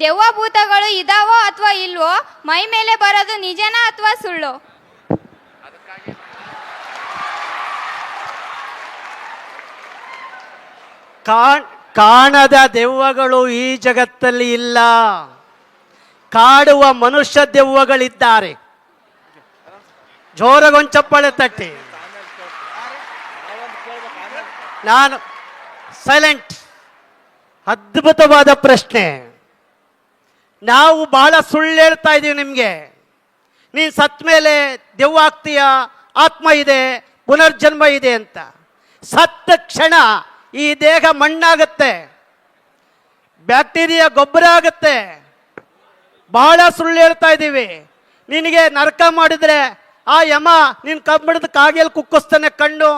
ದೆವ್ವ ಭೂತಗಳು ಇದಾವೋ ಅಥವಾ ಇಲ್ವೋ, ಮೈ ಮೇಲೆ ಬರೋದು ನಿಜನಾ ಅಥವಾ ಸುಳ್ಳು? ಕಾಣ್, ಕಾಣದ ದೆವ್ವಗಳು ಈ ಜಗತ್ತಲ್ಲಿ ಇಲ್ಲ. ಕಾಡುವ ಮನುಷ್ಯ ದೆವ್ವಗಳಿದ್ದಾರೆ. ಜೋರಗೊಂಚಪ್ಪಳೆ ತಟ್ಟಿ. ನಾನು ಸೈಲೆಂಟ್ ಅದ್ಭುತವಾದ ಪ್ರಶ್ನೆ. ನಾವು ಬಹಳ ಸುಳ್ಳು ಹೇಳ್ತಾ ಇದ್ದೀವಿ ನಿಮಗೆ. ನೀನು ಸತ್ ಮೇಲೆ ದೆವ್ವ ಆಗ್ತೀಯ, ಆತ್ಮ ಇದೆ, ಪುನರ್ಜನ್ಮ ಇದೆ ಅಂತ. ಸತ್ತ ಕ್ಷಣ ಈ ದೇಹ ಮಣ್ಣಾಗತ್ತೆ. ಬ್ಯಾಕ್ಟೀರಿಯಾ ಗೊಬ್ಬರ ಆಗುತ್ತೆ. ಬಹಳ ಸುಳ್ಳು ಹೇಳ್ತಾ ಇದ್ದೀವಿ ನಿನಗೆ ನರಕ ಮಾಡಿದರೆ ಆ ಯಮ ನಿನ್ನ ಕಬ್ಬಿಣದ ಕಾಗೆಯಲ್ಲಿ ಕುಕ್ಕಿಸ್ತಾನೆ, ಕಣ್ಣು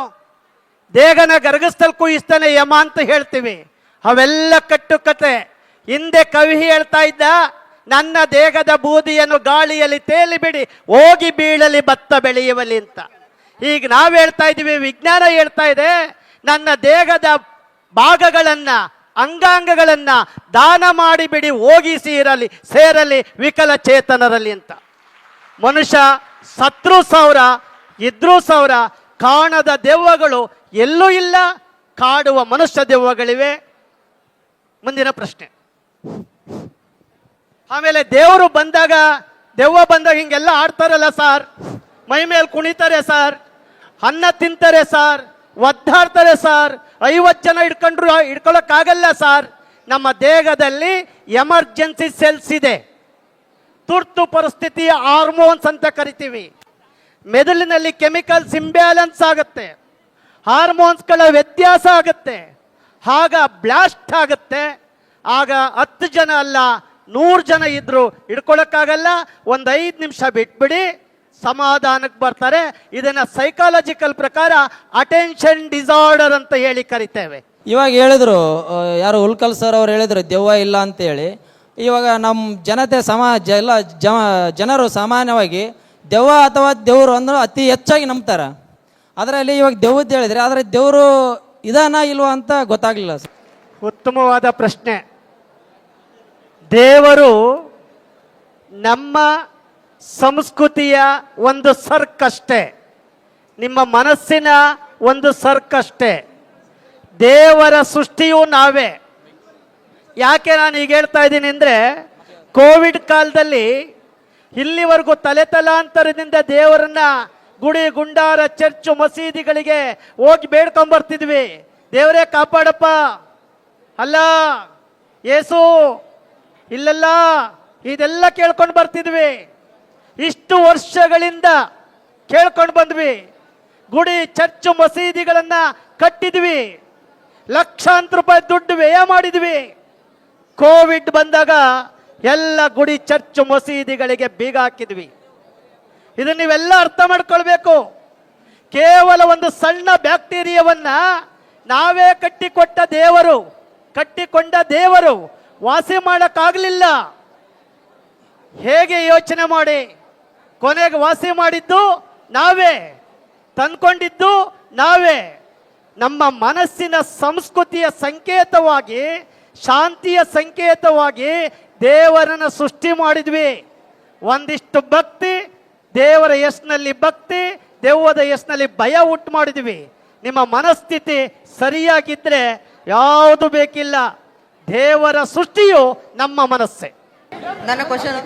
ದೇಹನ ಗರಗಸ್ತಲ್ಲಿ ಕುಯಿಸ್ತಾನೆ ಯಮ ಅಂತ ಹೇಳ್ತೀವಿ. ಅವೆಲ್ಲ ಕಟ್ಟು ಕತೆ ಹಿಂದೆ ಕವಿ ಹೇಳ್ತಾ ಇದ್ದ ನನ್ನ ದೇಹದ ಬೂದಿಯನ್ನು ಗಾಳಿಯಲ್ಲಿ ತೇಲಿಬಿಡಿ, ಹೋಗಿ ಬೀಳಲಿ ಭತ್ತ ಬೆಳೆಯುವಲಿ ಅಂತ. ಈಗ ನಾವು ಹೇಳ್ತಾ ಇದ್ದೀವಿ, ವಿಜ್ಞಾನ ಹೇಳ್ತಾ ಇದೆ, ನನ್ನ ದೇಹದ ಭಾಗಗಳನ್ನ, ಅಂಗಾಂಗಗಳನ್ನ ದಾನ ಮಾಡಿಬಿಡಿ, ಹೋಗಿ ಇರಲಿ ಸೇರಲಿ ವಿಕಲಚೇತನರಲ್ಲಿ ಅಂತ. ಮನುಷ್ಯ ಸತ್ರು ಸಾವಿರ ಇದ್ರೂ ಸಾವಿರ ಕಾಣದ ದೆವ್ವಗಳು ಎಲ್ಲೂ ಇಲ್ಲ, ಕಾಡುವ ಮನುಷ್ಯ ದೆವ್ವಗಳಿವೆ. ಮುಂದಿನ ಪ್ರಶ್ನೆ. ಆಮೇಲೆ ದೇವರು ಬಂದಾಗ, ದೆವ್ವ ಬಂದಾಗ ಹಿಂಗೆಲ್ಲ ಆಡ್ತಾರಲ್ಲ ಸರ್. ಮೈ ಮೇಲೆ ಕುಣಿತಾರೆ ಸರ್. ಅನ್ನ ತಿಂತಾರೆ ಸರ್. ಒದ್ದಾಡ್ತಾರೆ ಸರ್. ಐವತ್ತು ಜನ ಹಿಡ್ಕೊಂಡ್ರು, ಹಿಡ್ಕೊಳಕ್ಕಾಗಲ್ಲ ಸರ್. ನಮ್ಮ ದೇಹದಲ್ಲಿ ಎಮರ್ಜೆನ್ಸಿ ಸೆಲ್ಸ್ ಇದೆ. ತುರ್ತು ಪರಿಸ್ಥಿತಿಯ ಹಾರ್ಮೋನ್ಸ್ ಅಂತ ಕರಿತೀವಿ. ಮೆದುಳಿನಲ್ಲಿ ಕೆಮಿಕಲ್ಸ್ ಇಂಬ್ಯಾಲೆನ್ಸ್ ಆಗುತ್ತೆ. ಹಾರ್ಮೋನ್ಸ್ಗಳ ವ್ಯತ್ಯಾಸ ಆಗುತ್ತೆ. ಆಗ ಬ್ಲಾಸ್ಟ್ ಆಗುತ್ತೆ. ಆಗ ಹತ್ತು ಜನ ಅಲ್ಲ ನೂರು ಜನ ಇದ್ರು ಹಿಡ್ಕೊಳಕ್ಕಾಗಲ್ಲ ಒಂದು ಐದು ನಿಮಿಷ ಬಿಟ್ಬಿಡಿ ಸಮಾಧಾನಕ್ಕೆ ಬರ್ತಾರೆ. ಇದನ್ನ ಸೈಕಾಲಜಿಕಲ್ ಪ್ರಕಾರ ಅಟೆನ್ಷನ್ ಡಿಸಾರ್ಡರ್ ಅಂತ ಹೇಳಿ ಕರಿತೇವೆ. ಇವಾಗ ಹೇಳಿದ್ರು ಯಾರು ಉಲ್ಕಲ್ ಸರ್ ಅವ್ರು ಹೇಳಿದ್ರು ದೆವ್ವ ಇಲ್ಲ ಅಂತೇಳಿ ಇವಾಗ ನಮ್ಮ ಜನತೆ ಸಮಾಜ ಎಲ್ಲ ಜಮ ಜನರು ಸಾಮಾನ್ಯವಾಗಿ ದೆವ್ವ ಅಥವಾ ದೇವರು ಅಂದ್ರೆ ಅತಿ ಹೆಚ್ಚಾಗಿ ನಂಬ್ತಾರೆ. ಅದರಲ್ಲಿ ಇವಾಗ ದೆವ್ವದ್ದು ಹೇಳಿದ್ರೆ ಆದರೆ ದೇವರು ಇದಾನ ಇಲ್ವಾ ಅಂತ ಗೊತ್ತಾಗ್ಲಿಲ್ಲ ಸರ್ ಉತ್ತಮವಾದ ಪ್ರಶ್ನೆ. ದೇವರು ನಮ್ಮ ಸಂಸ್ಕೃತಿಯ ಒಂದು ಸರ್ಕಷ್ಟೇ. ನಿಮ್ಮ ಮನಸ್ಸಿನ ಒಂದು ಸರ್ಕಷ್ಟೇ. ದೇವರ ಸೃಷ್ಟಿಯು ನಾವೇ. ಯಾಕೆ ನಾನು ಈಗ ಹೇಳ್ತಾ ಇದ್ದೀನಿ ಅಂದರೆ, ಕೋವಿಡ್ ಕಾಲದಲ್ಲಿ ಇಲ್ಲಿವರೆಗೂ ತಲೆ ತಲಾಂತರದಿಂದ ದೇವರನ್ನ ಗುಡಿ, ಗುಂಡಾರ, ಚರ್ಚು, ಮಸೀದಿಗಳಿಗೆ ಹೋಗಿ ಬೇಡ್ಕೊಂಬರ್ತಿದ್ವಿ ದೇವರೇ ಕಾಪಾಡಪ್ಪ. ಅಲ್ಲ ಏಸು ಇಲ್ಲಲ್ಲ, ಇದೆಲ್ಲ ಕೇಳ್ಕೊಂಡು ಬರ್ತಿದ್ವಿ. ಇಷ್ಟು ವರ್ಷಗಳಿಂದ ಕೇಳ್ಕೊಂಡು ಬಂದ್ವಿ. ಗುಡಿ, ಚರ್ಚು, ಮಸೀದಿಗಳನ್ನು ಕಟ್ಟಿದ್ವಿ. ಲಕ್ಷಾಂತರ ರೂಪಾಯಿ ದುಡ್ಡು ವ್ಯಯ ಮಾಡಿದ್ವಿ. ಕೋವಿಡ್ ಬಂದಾಗ ಎಲ್ಲ ಗುಡಿ, ಚರ್ಚು, ಮಸೀದಿಗಳಿಗೆ ಬೀಗ ಹಾಕಿದ್ವಿ. ಇದನ್ನ ನೀವೆಲ್ಲ ಅರ್ಥ ಮಾಡ್ಕೊಳ್ಬೇಕು. ಕೇವಲ ಒಂದು ಸಣ್ಣ ಬ್ಯಾಕ್ಟೀರಿಯಾವನ್ನು ನಾವೇ ಕಟ್ಟಿಕೊಟ್ಟ ದೇವರು, ಕಟ್ಟಿಕೊಂಡ ದೇವರು ವಾಸಿ ಮಾಡೋಕ್ಕಾಗಲಿಲ್ಲ. ಹೇಗೆ ಯೋಚನೆ ಮಾಡಿ? ಕೊನೆಗೆ ವಾಸಿ ಮಾಡಿದ್ದು ನಾವೇ. ತಂದ್ಕೊಂಡಿದ್ದು ನಾವೇ. ನಮ್ಮ ಮನಸ್ಸಿನ ಸಂಸ್ಕೃತಿಯ ಸಂಕೇತವಾಗಿ, ಶಾಂತಿಯ ಸಂಕೇತವಾಗಿ ದೇವರನ್ನ ಸೃಷ್ಟಿ ಮಾಡಿದ್ವಿ. ಒಂದಿಷ್ಟು ಭಕ್ತಿ, ದೇವರ ಯಶ್ನಲ್ಲಿ ಭಕ್ತಿ ದೇವದ ಯಶ್ನಲ್ಲಿ ಭಯ ಉಂಟು ಮಾಡಿದ್ವಿ. ನಿಮ್ಮ ಮನಸ್ಥಿತಿ ಸರಿಯಾಗಿದ್ದರೆ ಯಾವುದು ಬೇಕಿಲ್ಲ. ದೇವರ ಸೃಷ್ಟಿಯು ನಮ್ಮ ಮನಸ್ಸೆ. ನನ್ನ ಕ್ವಶನ್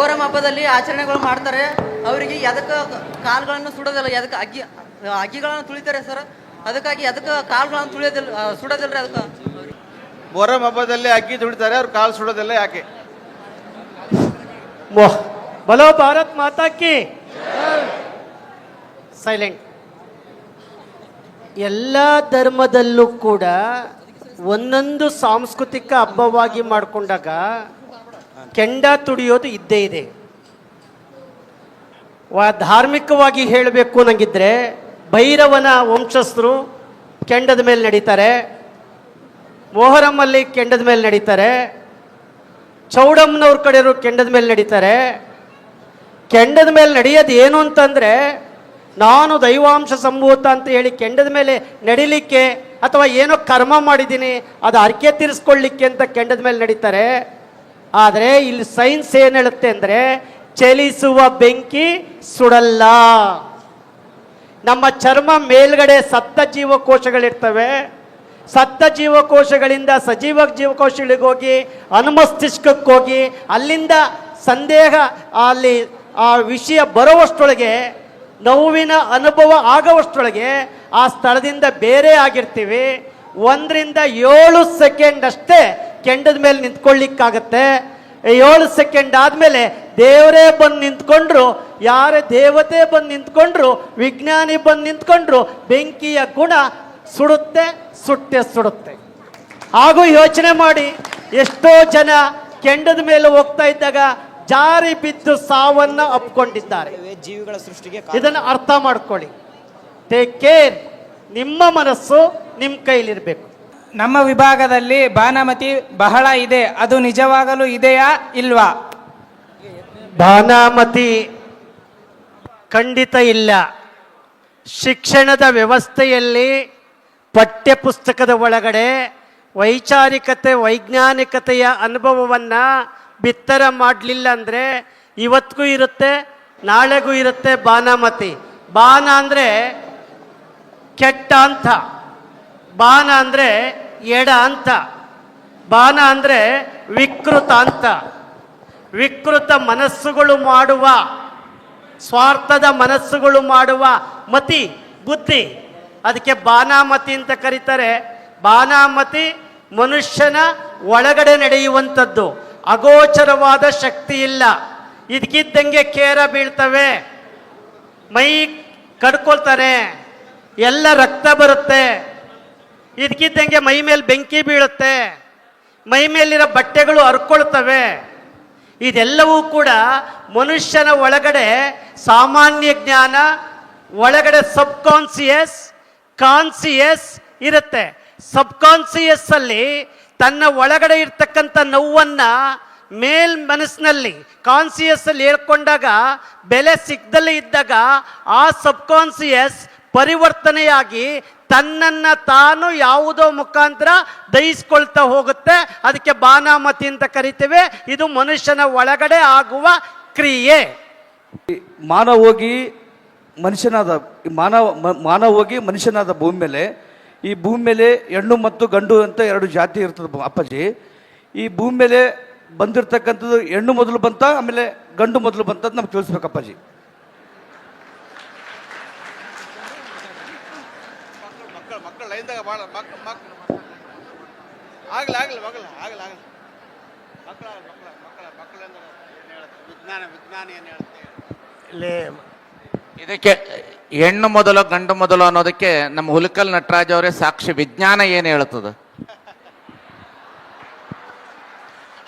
ಓರಂ ಹಬ್ಬದಲ್ಲಿ ಆಚರಣೆಗಳು ಮಾಡ್ತಾರೆ. ಅವರಿಗೆ ಎದಕ್ಕೆ ಕಾಲುಗಳನ್ನು ಸುಡೋದಿಲ್ಲ ಎದಕ್ಕೆ ಅಗ್ಗಿ ಅಗ್ಗಿಗಳನ್ನು ತುಳಿತಾರೆ ಸರ್? ಅದಕ್ಕಾಗಿ ಎದಕ್ಕೆ ಕಾಲುಗಳನ್ನು ತುಳಿಯೋದಿಲ್ಲ ಸುಡೋದಿಲ್ಲ ಅದಕ್ಕೆ? ಮೊಹರಂ ಹಬ್ಬದಲ್ಲಿ ಅಗ್ಗಿ ತುಳಿತಾರೆ ಅವ್ರು ಕಾಲು ಸುಡೋದಿಲ್ಲ ಯಾಕೆ? ಮೋಹ್ ಬಲೋ ಭಾರತ್ ಮಾತಾ ಕಿ. ಸೈಲೆಂಟ್ ಎಲ್ಲ ಧರ್ಮದಲ್ಲೂ ಕೂಡ ಒಂದೊಂದು ಸಾಂಸ್ಕೃತಿಕ ಹಬ್ಬವಾಗಿ ಮಾಡಿಕೊಂಡಾಗ ಕೆಂಡ ತುಡಿಯೋದು ಇದ್ದೇ ಇದೆ. ಧಾರ್ಮಿಕವಾಗಿ ಹೇಳಬೇಕು ನಂಗಿದ್ರೆ ಭೈರವನ ವಂಶಸ್ಥರು ಕೆಂಡದ ಮೇಲೆ ನಡೀತಾರೆ ಮೊಹರಮ್ಮಲ್ಲಿ ಕೆಂಡದ ಮೇಲೆ ನಡೀತಾರೆ, ಚೌಡಮ್ಮನವ್ರ ಕಡೆಯವರು ಕೆಂಡದ ಮೇಲೆ ನಡೀತಾರೆ. ಕೆಂಡದ ಮೇಲೆ ನಡೆಯೋದು ಏನು ಅಂತಂದ್ರೆ ನಾನು ದೈವಾಂಶ ಸಂಭೂತ ಅಂತ ಹೇಳಿ ಕೆಂಡದ ಮೇಲೆ ನಡಿಲಿಕ್ಕೆ ಅಥವಾ ಏನೋ ಕರ್ಮ ಮಾಡಿದ್ದೀನಿ, ಅದು ಅರ್ಕೆ ತೀರಿಸ್ಕೊಳ್ಳಿಕ್ಕೆ ಅಂತ ಕೆಂಡದ ಮೇಲೆ ನಡೀತಾರೆ. ಆದರೆ ಇಲ್ಲಿ ಸೈನ್ಸ್ ಏನು ಹೇಳುತ್ತೆ ಅಂದರೆ, ಚಲಿಸುವ ಬೆಂಕಿ ಸುಡಲ್ಲ. ನಮ್ಮ ಚರ್ಮ ಮೇಲ್ಗಡೆ ಸತ್ತ ಜೀವಕೋಶಗಳಿರ್ತವೆ. ಸತ್ತ ಜೀವಕೋಶಗಳಿಂದ ಸಜೀವ ಜೀವಕೋಶಗಳಿಗೆ ಹೋಗಿ, ಅನುಮಸ್ತಿಷ್ಕಕ್ಕೆ ಹೋಗಿ, ಅಲ್ಲಿಂದ ಸಂದೇಹ, ಅಲ್ಲಿ ಆ ವಿಷಯ ಬರುವಷ್ಟರೊಳಗೆ ನೋವಿನ ಅನುಭವ ಆಗುವಷ್ಟರೊಳಗೆ ಆ ಸ್ಥಳದಿಂದ ಬೇರೆ ಆಗಿರ್ತೀವಿ. ಒಂದರಿಂದ ಏಳು ಸೆಕೆಂಡ್ ಅಷ್ಟೇ ಕೆಂಡದ ಮೇಲೆ ನಿಂತ್ಕೊಳ್ಳಿಕ್ಕಾಗತ್ತೆ. ಏಳು ಸೆಕೆಂಡ್ ಆದಮೇಲೆ ದೇವರೇ ಬಂದು ನಿಂತ್ಕೊಂಡ್ರು, ಯಾರೇ ದೇವತೆ ಬಂದು ನಿಂತ್ಕೊಂಡ್ರು, ವಿಜ್ಞಾನಿ ಬಂದು ನಿಂತ್ಕೊಂಡ್ರು, ಬೆಂಕಿಯ ಗುಣ ಸುಡುತ್ತೆ, ಸುಟ್ಟೆ ಸುಡುತ್ತೆ. ಹಾಗೂ ಯೋಚನೆ ಮಾಡಿ, ಎಷ್ಟೋ ಜನ ಕೆಂಡದ ಮೇಲೆ ಹೋಗ್ತಾ ಇದ್ದಾಗ ಜಾರಿ ಬಿದ್ದು ಸಾವನ್ನ ಅಪ್ಕೊಂಡಿದ್ದಾರೆ. ಜೀವಿಗಳ ಸೃಷ್ಟಿಗೆ ಇದನ್ನು ಅರ್ಥ ಮಾಡ್ಕೊಳ್ಳಿ. ಟೇಕ್ ಕೇರ್ ನಿಮ್ಮ ಮನಸ್ಸು ನಿಮ್ಮ ಕೈಲಿರಬೇಕು. ನಮ್ಮ ವಿಭಾಗದಲ್ಲಿ ಬಾನಮತಿ ಬಹಳ ಇದೆ. ಅದು ನಿಜವಾಗಲೂ ಇದೆಯಾ ಇಲ್ವಾ? ಬಾನಾಮತಿ ಖಂಡಿತ ಇಲ್ಲ. ಶಿಕ್ಷಣದ ವ್ಯವಸ್ಥೆಯಲ್ಲಿ ಪಠ್ಯಪುಸ್ತಕದ ಒಳಗಡೆ ವೈಚಾರಿಕತೆ ವೈಜ್ಞಾನಿಕತೆಯ ಅನುಭವವನ್ನು ಬಿತ್ತರ ಮಾಡಲಿಲ್ಲ ಅಂದರೆ ಇವತ್ತಿಗೂ ಇರುತ್ತೆ, ನಾಳೆಗೂ ಇರುತ್ತೆ ಬಾನಾಮತಿ. ಬಾನ ಅಂದರೆ ಕೆಟ್ಟ ಅಂತ. ಬಾನ ಅಂದರೆ ಎಡ ಅಂತ. ಬಾನ ಅಂದರೆ ವಿಕೃತ ಅಂತ. ವಿಕೃತ ಮನಸ್ಸುಗಳು ಮಾಡುವ, ಸ್ವಾರ್ಥದ ಮನಸ್ಸುಗಳು ಮಾಡುವ ಮತಿ, ಬುದ್ಧಿ. ಅದಕ್ಕೆ ಬಾನಾಮತಿ ಅಂತ ಕರೀತಾರೆ. ಬಾನಾಮತಿ ಮನುಷ್ಯನ ಒಳಗಡೆ ನಡೆಯುವಂಥದ್ದು. ಅಗೋಚರವಾದ ಶಕ್ತಿ ಇಲ್ಲ. ಇದಕ್ಕಿದ್ದಂಗೆ ಕೇರ ಬೀಳ್ತವೆ. ಮೈ ಕಡ್ಕೊಳ್ತಾರೆ. ಎಲ್ಲ ರಕ್ತ ಬರುತ್ತೆ. ಇದಕ್ಕಿದ್ದಂಗೆ ಮೈ ಮೇಲೆ ಬೆಂಕಿ ಬೀಳುತ್ತೆ. ಮೈ ಮೇಲಿರೋ ಬಟ್ಟೆಗಳು ಹರ್ಕೊಳ್ತವೆ. ಇದೆಲ್ಲವೂ ಕೂಡ ಮನುಷ್ಯನ ಒಳಗಡೆ ಸಾಮಾನ್ಯ ಜ್ಞಾನ, ಒಳಗಡೆ ಸಬ್ ಕಾನ್ಸಿಯಸ್ ಕಾನ್ಸಿಯಸ್ ಇರುತ್ತೆ. ಸಬ್ ಕಾನ್ಸಿಯಸ್ ಅಲ್ಲಿ ತನ್ನ ಒಳಗಡೆ ಇರ್ತಕ್ಕಂಥ ನೋವನ್ನು ಮೇಲ್ ಮನಸ್ಸಿನಲ್ಲಿ ಕಾನ್ಸಿಯಸ್ ಅಲ್ಲಿ ಹೇಳ್ಕೊಂಡಾಗ, ಬೆಲೆ ಸಿಗ್ದಲ್ಲೇ ಇದ್ದಾಗ, ಆ ಸಬ್ ಕಾನ್ಸಿಯಸ್ ಪರಿವರ್ತನೆಯಾಗಿ ತನ್ನನ್ನು ತಾನು ಯಾವುದೋ ಮುಖಾಂತರ ದಹಿಸ್ಕೊಳ್ತಾ ಹೋಗುತ್ತೆ. ಅದಕ್ಕೆ ಬಾನಾಮತಿ ಅಂತ ಕರಿತೇವೆ. ಇದು ಮನುಷ್ಯನ ಒಳಗಡೆ ಆಗುವ ಕ್ರಿಯೆ. ಮಾನವ ಹೋಗಿ ಮನುಷ್ಯನಾದ ಮಾನವ ಮಾನವ ಹೋಗಿ ಮನುಷ್ಯನಾದ ಭೂಮಿ ಮೇಲೆ ಈ ಭೂಮಿ ಮೇಲೆ ಹೆಣ್ಣು ಮತ್ತು ಗಂಡು ಅಂತ ಎರಡು ಜಾತಿ ಇರ್ತದೆ ಅಪ್ಪಾಜಿ. ಈ ಭೂಮಿ ಮೇಲೆ ಬಂದಿರತಕ್ಕಂಥದ್ದು ಹೆಣ್ಣು ಮೊದಲು ಬಂತ ಆಮೇಲೆ ಗಂಡು ಮೊದಲು ಬಂತ ಅಂತ ನಮ್ಗೆ ತಿಳಿಸ್ಬೇಕು ಅಪ್ಪಾಜಿ. ಆಗಲ್ಲ ಆಗಲ್ಲ ಮಕ್ಕಳು ಆಗಲ್ಲ ಆಗಲ್ಲ ಮಕ್ಕಳ ಮಕ್ಕಳ ಮಕ್ಕಳ ಮಕ್ಕಳೆಂದ್ರೆ ಏನು ಹೇಳುತ್ತೆ ವಿಜ್ಞಾನ ವಿಜ್ಞಾನ ಏನು ಹೇಳುತ್ತೆ ಇಲ್ಲಿ ಇದಕ್ಕೆ ಹೆಣ್ಣು ಮೊದಲು ಗಂಡು ಮೊದಲು ಅನ್ನೋದಕ್ಕೆ ನಮ್ಮ ಹುಲಕಲ್ ನಟರಾಜ್ ಅವರೇ ಸಾಕ್ಷಿ ವಿಜ್ಞಾನ ಏನು ಹೇಳ್ತದೆ?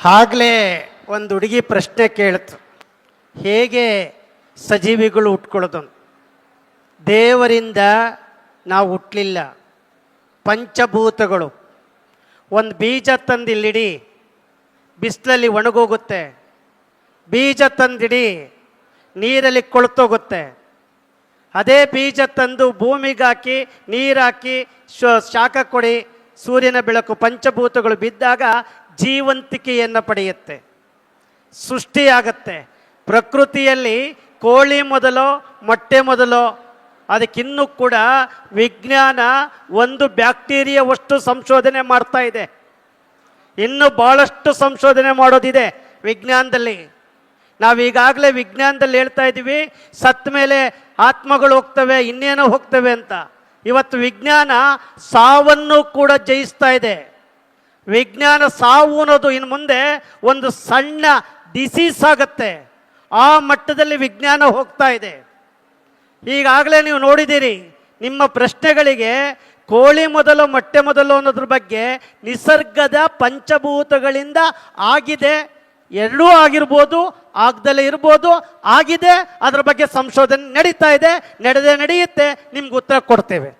ಆಗ್ಲೇ ಒಂದು ಹುಡುಗಿ ಪ್ರಶ್ನೆ ಕೇಳ್ತು. ಹೇಗೆ ಸಜೀವಿಗಳು ಹುಟ್ಕೊಳ್ಳೋದು ದೇವರಿಂದ ನಾವು ಹುಟ್ಟಲಿಲ್ಲ ಪಂಚಭೂತಗಳು. ಒಂದು ಬೀಜ ತಂದಿಲ್ಲಿಡಿ, ಬಿಸಿಲಲ್ಲಿ ಒಣಗೋಗುತ್ತೆ. ಬೀಜ ತಂದಿಡಿ, ನೀರಲ್ಲಿ ಕೊಳ್ತೋಗುತ್ತೆ. ಅದೇ ಬೀಜ ತಂದು ಭೂಮಿಗಾಕಿ, ನೀರಾಕಿ ಶಾಖ ಕೊಡಿ, ಸೂರ್ಯನ ಬೆಳಕು ಪಂಚಭೂತಗಳು ಬಿದ್ದಾಗ ಜೀವಂತಿಕೆಯನ್ನು ಪಡೆಯುತ್ತೆ. ಸೃಷ್ಟಿಯಾಗತ್ತೆ. ಪ್ರಕೃತಿಯಲ್ಲಿ ಕೋಳಿ ಮೊದಲೋ, ಮೊಟ್ಟೆ ಮೊದಲೋ, ಅದಕ್ಕಿನ್ನೂ ಕೂಡ ವಿಜ್ಞಾನ ಒಂದು ಬ್ಯಾಕ್ಟೀರಿಯಾವಷ್ಟು ಸಂಶೋಧನೆ ಮಾಡ್ತಾ ಇದೆ. ಇನ್ನೂ ಭಾಳಷ್ಟು ಸಂಶೋಧನೆ ಮಾಡೋದಿದೆ ವಿಜ್ಞಾನದಲ್ಲಿ. ನಾವು ಈಗಾಗಲೇ ವಿಜ್ಞಾನದಲ್ಲಿ ಹೇಳ್ತಾ ಇದ್ದೀವಿ ಸತ್ತ ಮೇಲೆ ಆತ್ಮಗಳು ಹೋಗ್ತವೆ, ಇನ್ನೇನೋ ಹೋಗ್ತವೆ ಅಂತ. ಇವತ್ತು ವಿಜ್ಞಾನ ಸಾವನ್ನು ಕೂಡ ಜಯಿಸ್ತಾ ಇದೆ. ವಿಜ್ಞಾನ ಸಾವು ಅನ್ನೋದು ಇನ್ನು ಮುಂದೆ ಒಂದು ಸಣ್ಣ ಡಿಸೀಸ್ ಆಗುತ್ತೆ. ಆ ಮಟ್ಟದಲ್ಲಿ ವಿಜ್ಞಾನ ಹೋಗ್ತಾ ಇದೆ. ಈಗಾಗಲೇ ನೀವು ನೋಡಿದ್ದೀರಿ, ನಿಮ್ಮ ಪ್ರಶ್ನೆಗಳಿಗೆ ಕೋಳಿ ಮೊದಲು, ಮೊಟ್ಟೆ ಮೊದಲು ಅನ್ನೋದ್ರ ಬಗ್ಗೆ ನಿಸರ್ಗದ ಪಂಚಭೂತಗಳಿಂದ ಆಗಿದೆ. ಎರಡೂ ಆಗಿರ್ಬೋದು, ಆಗ್ದಲೇ ಇರ್ಬೋದು, ಆಗಿದೆ, ಅದರ ಬಗ್ಗೆ ಸಂಶೋಧನೆ ನಡೀತಾ ಇದೆ, ನಡೆದೇ ನಡೆಯುತ್ತೆ, ನಿಮ್ಗೆ ಉತ್ತರ ಕೊಡ್ತೇವೆ.